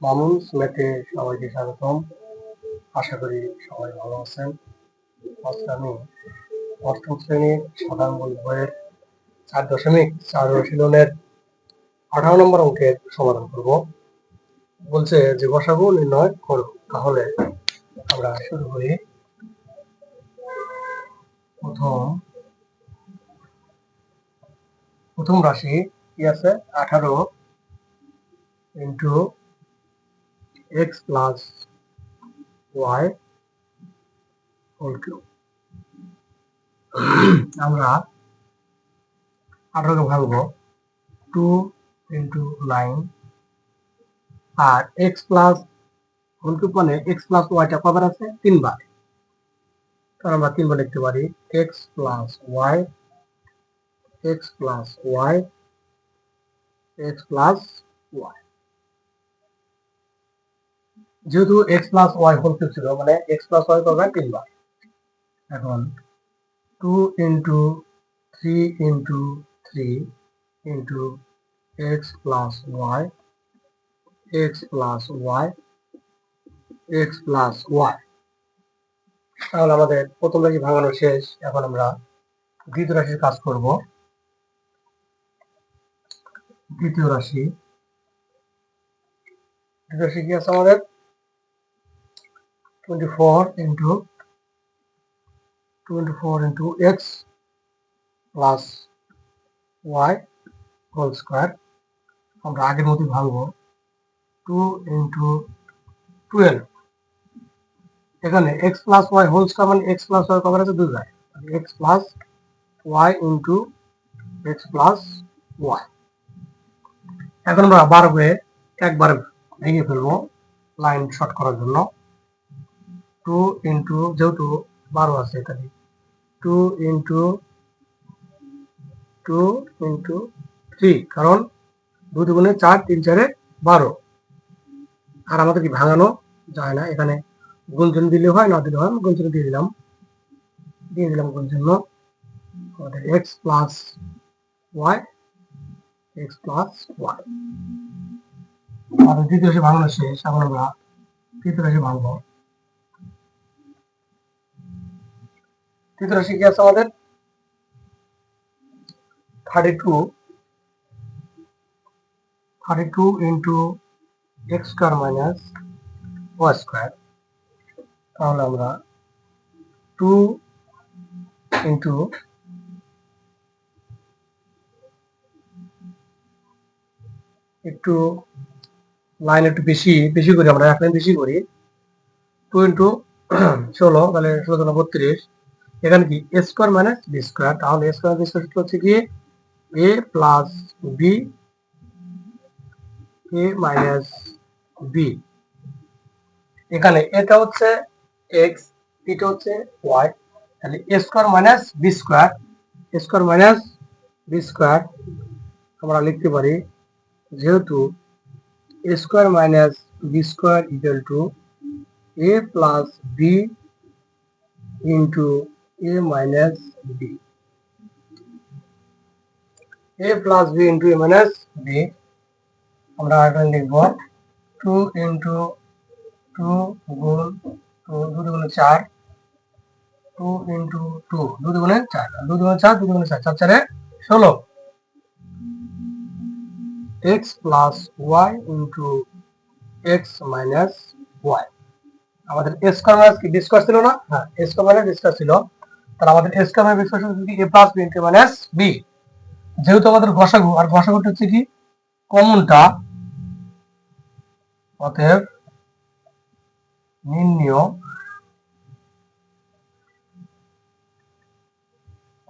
মামুন সবাইকে স্বাগতম। আশা করি সবাই ভালো আছেন। আজকে আমি অষ্টম শ্রেণির সাধারণ বইয়ের চার দশমিক চার অনুশীলনের আঠারো নম্বর অঙ্কের সমাধান করব। বলছে যে গসাগু নির্ণয় করো। তাহলে আমরা শুরু করি। প্রথম প্রথম রাশি কি আছে? আঠারো। Into X plus Y whole cube আমরা আঠারোকে ভাঙবো টু ইন্টু নাইন আর এক্স প্লাস হোল কিউব মানে এক্স প্লাস ওয়াইটা কবার আছে? তিনবার। তাহলে আমরা তিনবার লিখতে পারি X plus Y X plus Y X plus Y যেহেতু X plus Y whole cube ছিল মানে এক্স প্লাস ওয়াই পাবে তিনবার। এখন two into three into three into X plus Y X plus Y X plus Y তাহলে আমাদের প্রথম রাশি ভাঙানো শেষ? এখন আমরা দ্বিতীয় রাশির কাজ করব। দ্বিতীয় রাশি। দ্বিতীয় রাশি কি আছে আমাদের? Twenty four into twenty four into X plus Y whole square আমরা আগের মতোই ভাঙবো টু ইন্টু টুয়েলভ এখানে X plus Y whole square মানে এক্স প্লাস ওয়াই কভার আছে দুই X plus Y into X plus Y এখন আমরা বারবে একবারে ভেঙে ফেলব লাইন শর্ট করার জন্য। টু ইন্টু যেহেতু বারো আছে এখানে। Two into two into three, কারণ দুই দুগুণে চার, তিন চারে বারো। আর আমাদের কি ভাঙানো যায় না, এখানে গুণজন দিলে হয়, না দিলে হয়, আমি দিয়ে দিলাম। দিয়ে দিলাম গুণজন্য আমাদের X plus Y X plus Y আমাদের দ্বিতীয় রাশি ভাঙানো শেষ, এখন আমরা তৃতীয় রাশি ভাঙবো। তৃতীয় রাশি আছে আমাদের thirty two thirty two into X square minus Y square তাহলে আমরা টু ইন্টু একটু লাইন একটু বেশি বেশি করি আমরা, এক লাইন বেশি করি টু ইন্টু ষোলো, তাহলে ষোলো ষোলো বত্রিশ এখানে কি? A square minus B square তাহলে এ স্কোয়ার বি স্কোয়ার হচ্ছে কি? A plus B A minus B এখানে এটা হচ্ছে এক্স এটা হচ্ছে ওয়াই তাহলে A square minus B square A square minus B square আমরা লিখতে পারি, যেহেতু A square minus B square equal to A plus B into A minus B A plus B into A minus B আমরা এখানে লিখব। Two into two গুণ two দু দুগুণে চার। টু ইন্টু টু দু দুগুণে চার। দু দুগুণে চার দু দুগুণে চার। চার চারে ষোলো। X plus Y into X minus Y আমাদের এ স্কোয়ার কি? ডিসকাস ছিল না? হ্যাঁ এ স্কোয়ার মাইনাস ডিসকাস ছিল। তাহলে আমাদের এ স্কোয়ার মাইনাস ডিসকাস হচ্ছে এ প্লাস বি বি যেহেতু আমাদের ঘষাগু আর ঘষাগুটা হচ্ছে কি কমনটা অতএব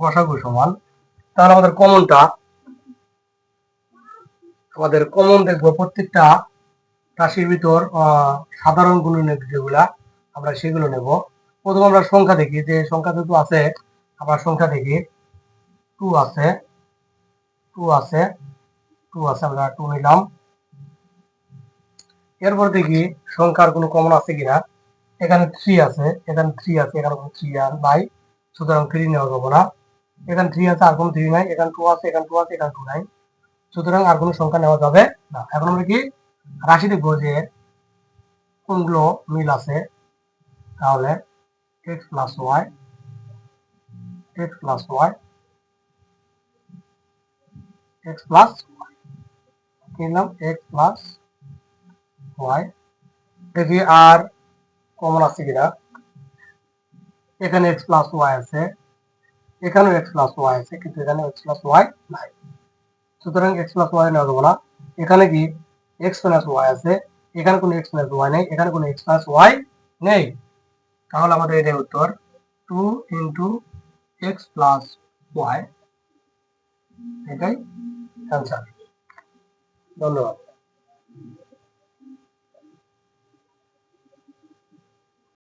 ঘষাগু সমান। তাহলে আমাদের কমনটা আমাদের কমন দেখব প্রত্যেকটা রাশির ভিতর সাধারণ গুণনের যেগুলা, আমরা সেগুলো নেব। প্রথম আমরা সংখ্যা দেখি, যে সংখ্যা যেহেতু আছে আমরা সংখ্যা দেখি। টু আছে টু আছে টু আছে, আমরা টু নিলাম। এরপর দেখি সংখ্যার কোনো কমন আছে কিনা। এখানে থ্রি আছে, এখানে থ্রি আছে, এখানে কোনো থ্রি আর নাই। সুতরাং থ্রি নেওয়া যাব না। এখানে থ্রি আছে, আর কোনো থ্রি নাই। এখানে টু আছে, এখানে টু আছে, এখানে টু নাই। সুতরাং আর কোনো সংখ্যা নেওয়া যাবে না। এখন আমরা কি রাশি দেখব যে কোনগুলো মিল আছে। তাহলে X plus Y X plus Y, X plus কি নাম? X plus Y. দেখি আর কমন আছে কিনা? এখানে এক্স প্লাস ওয়াই আছে, এখানেও এক্স প্লাস ওয়াই আছে, কিন্তু এখানে এক্স প্লাস ওয়াই নাই। সুতরাং এক্স প্লাস ওয়াই নেওয়া যাব না। এখানে কি? এক্স প্লাস ওয়াই আছে, এখানে কোনো এক্স প্লাস ওয়াই নেই, এখানে কোনো এক্স প্লাস ওয়াই নেই। তাহলে আমাদের এটাই উত্তর। Two into X plus Y এটাই ধন্যবাদ।